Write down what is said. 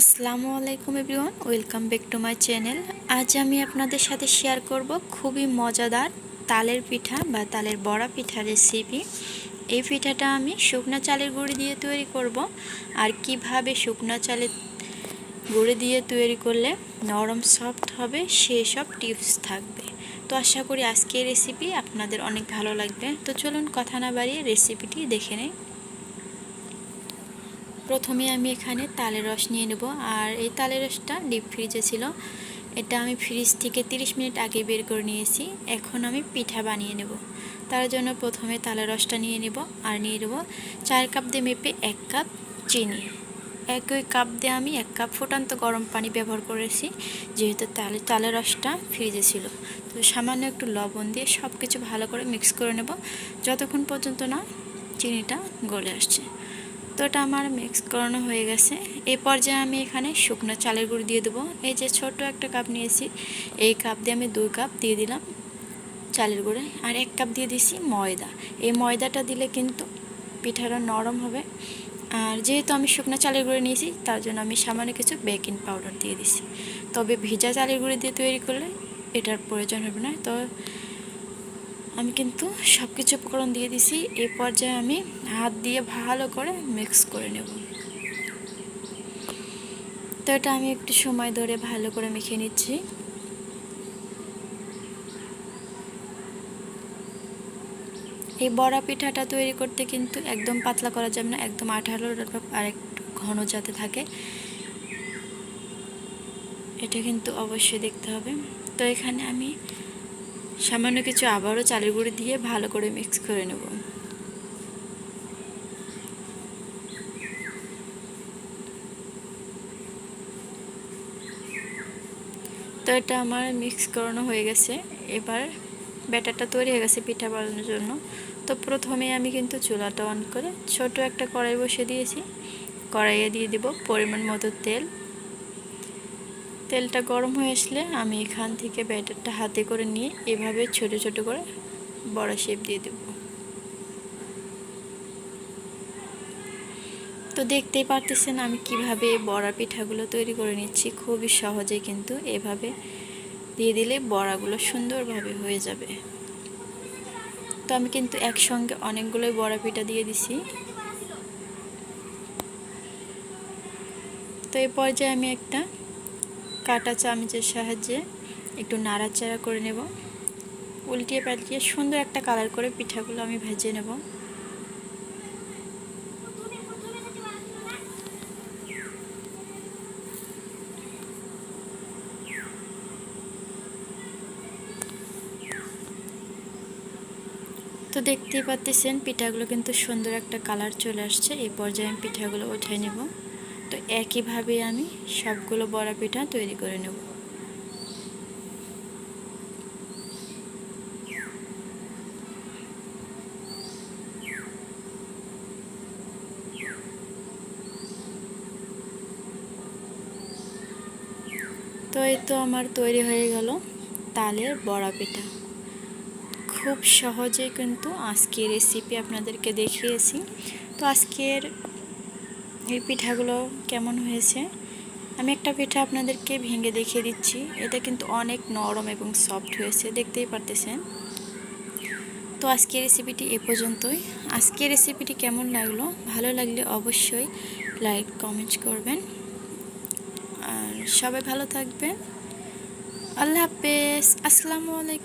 আসসালামু আলাইকুম everyone, welcome back to my channel. আজ আমি আপনাদের সাথে শেয়ার করব খুবই মজাদার তালের পিঠা বা তালের বড়া পিঠা রেসিপি এই পিঠাটা আমি শুকনা চালের গুঁড়ি দিয়ে তৈরি করব। আর কীভাবে শুকনা চালের গুঁড়ি দিয়ে তৈরি করলে নরম সফট হবে, সেই সব টিপস থাকবে। তো আশা করি আজকের রেসিপি আপনাদের অনেক ভালো লাগবে। তো চলুন কথা না বাড়িয়ে রেসিপিটি দেখে নেই। প্রথমে আমি এখানে তালের রস নিয়ে নেব। আর এই তালের রসটা ডিপ ফ্রিজে ছিল। এটা আমি ফ্রিজ থেকে 30 মিনিট আগে বের করে নিয়েছি। এখন আমি পিঠা বানিয়ে নেব। তার জন্য প্রথমে তালের রসটা নিয়ে নেব আর নিয়ে নেব চার কাপ দিয়ে মেপে এক কাপ চিনি। একই কাপ দিয়ে আমি এক কাপ ফুটান্ত গরম পানি ব্যবহার করেছি, যেহেতু তালে তালের রসটা ফ্রিজে ছিল। তো সামান্য একটু লবণ দিয়ে সব কিছু ভালো করে মিক্স করে নেব। যতক্ষণ পর্যন্ত না চিনিটা গলে আসছে। তো এটা আমার মিক্স করানো হয়ে গেছে। এই পর্যায়ে আমি এখানে শুকনো চালের গুঁড়ি দিয়ে দেবো। এই যে ছোট একটা কাপ নিয়েছি, এই কাপ দিয়ে আমি দুই কাপ দিয়ে দিলাম চালের গুঁড়ে। আর এক কাপ দিয়ে দিছি ময়দা। এই ময়দাটা দিলে কিন্তু পিঠাটা নরম হবে। আর যেহেতু আমি শুকনো চালের গুঁড়ো নিয়েছি, তার জন্য আমি সামান্য কিছু বেকিং পাউডার দিয়ে দিছি। তবে ভিজা চালের গুঁড়ি দিয়ে তৈরি করলে এটার প্রয়োজন হবে না। তো আমি কিন্তু সব কিছু উপকরণ দিয়ে দিছি, এ পর্যায়ে আমি হাত দিয়ে ভালো করে মিক্স করে নেব। তো এটা আমি একটু সময় ধরে ভালো করে মেখে নিচ্ছি। এই বড়া পিঠাটা তৈরি করতে কিন্তু একদম পাতলা করা যাবে না, একদম আঠালো আর একটু ঘন যাতে থাকে। এটা কিন্তু অবশ্যই দেখতে হবে। তো এখানে আমি সামান্য কিছু আবারও চালের গুঁড়ি দিয়ে ভালো করে মিক্স করে নেব। তো এটা আমার মিক্স করানো হয়ে গেছে। এবার ব্যাটারটা তৈরি হয়ে গেছে পিঠা বানানোর জন্য। তো প্রথমে আমি কিন্তু চুলাটা অন করে ছোট একটা কড়াই বসে দিয়েছি। কড়াইয়ে দিয়ে দিব পরিমাণ মতো তেল। তেলটা গরম হয়ে আসলে আমি এখান থেকে ব্যাটারটা হাতে করে নিয়ে এভাবে ছোট ছোট করে বড়া শেপ দিয়ে দেব। তো দেখতেই পারতেছেন আমি কীভাবে বড়া পিঠাগুলো তৈরি করে নিচ্ছি, খুবই সহজে কিন্তু এভাবে দিয়ে দিলে বড়াগুলো সুন্দরভাবে হয়ে যাবে। তো আমি কিন্তু একসঙ্গে অনেকগুলোই বড়া পিঠা দিয়ে দিছি। তো এই পর্যায়ে আমি একটা কাটা চামচের সাহায্যে একটু নাড়াচাড়া করে নেব। উল্টিয়ে পাল্টিয়ে সুন্দর একটা কালার করে পিঠাগুলো আমি ভেজে নেব। তো দেখতেই পাচ্ছেন পিঠাগুলো কিন্তু সুন্দর একটা কালার চলে আসছে। এই পর্যায়ে আমি পিঠাগুলো উঠে নেব। তো একইভাবে আমি সবগুলো বড়া পিঠা তৈরি করে নেব। তো এই তো আমার তৈরি হয়ে গেল তালের বড়া পিঠা। খুব সহজে কিন্তু আজকে রেসিপি আপনাদেরকে দেখিয়েছি। তো আজকের এই পিঠাগুলো কেমন হয়েছে? আমি একটা পিঠা আপনাদেরকে ভেঙে দেখিয়ে দিচ্ছি। এটা কিন্তু অনেক নরম এবং সফট হয়েছে, দেখতেই পারতেছেন। তো আজকের রেসিপিটি এ পর্যন্তই। আজকের রেসিপিটি কেমন লাগল? ভালো লাগলে অবশ্যই লাইক কমেন্ট করবেন। আর সবাই ভালো থাকবেন। আল্লাহ হাফেজ। আসসালামু আলাইকুম।